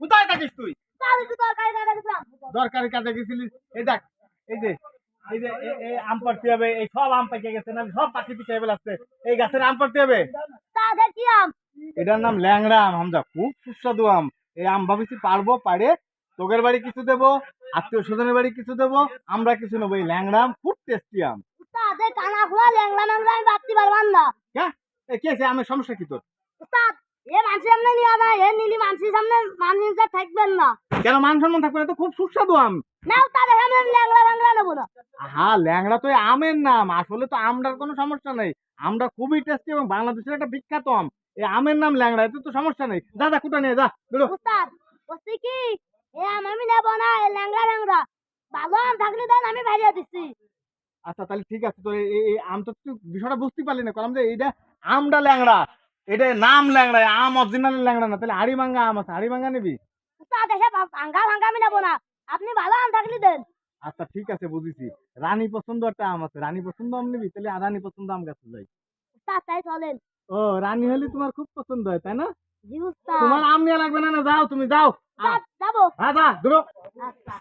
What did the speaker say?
কোথায় থাকিস তুই? দরকারি কাজে এই দেখ এই যে এই যে এ- এ আম পাড়তে হবে এই সব আম পেকে গেছে না সব পাখি পিছিয়ে বেলাচ্ছে এই গাছের আম পাড়তে হবে? উস্তাদ এ কি আম? এটার নাম ল্যাংড়া আম হামজা খুব সুস্বাদু আম। এই আম ভাবিছি পারব পারে তোদের বাড়ি কিছু দেবো আত্মীয় স্বজনের বাড়ি কিছু দেবো আমরা কিছু নেব। এই ল্যাংড়া আম খুব টেস্টি আম। এ কানা খোলা ল্যাংলা ম্যাংলা আমি বাড়তে পারবান না কে আছে? আমের সমস্যা কি তোর? উস্তাদ এ মানুষের সামনে নিয়ে না এ নিলি মানুষের সামনে মানুষ থাকবেন না। কেন মান সম্মান থাকবে না? তো খুব সুস্বাদু আম। না এখানে আমি ল্যাংলা ল্যাংলা নেব না। হ্যাঁ ল্যাংড়া তো আমের নাম। আসলে তো আমটার কোনো সমস্যা নেই। আমটা খুবই টেস্টি এবং বাংলাদেশের একটা বিখ্যাত আম। এই আমের নাম ল্যাংড়া এতে তো সমস্যা নেই। দাদা কুটা নিয়ে যা বেরো। উস্তাদ বলছি কি? এ আম আমি নেব না এ ল্যাংলা ল্যাংলা ভালো আম থাকলে দেন আমি ভাইয়া দিচ্ছি। আচ্ছা তাহলে ঠিক আছে তো এই- আম তো তুই বিষয়টা বুঝতে পারলি না। কারণ যে এইটা আমটা ল্যাংড়া এটা নাম ল্যাংড়া আম অরিজিনাল ল্যাংড়া না তাহলে হাড়ি ভাঙ্গা আম আছে হাড়ি ভাঙ্গা নিবি ভাঙ্গা ভাঙ্গা আমি নেব না আপনি ভালো আম থাকলে দেন। আচ্ছা ঠিক আছে বুঝেছি। রানী পছন্দ একটা আম আছে রানী পছন্দ আম নিবি তাহলে রানী পছন্দ আম গাছে যাই। তাই চলেন। ও রানী হলে তোমার খুব পছন্দ হয় তাই না? তোমার আম নিয়ে লাগবে না না যাও তুমি যাও। যাব। হ্যাঁ যা দূর আচ্ছা।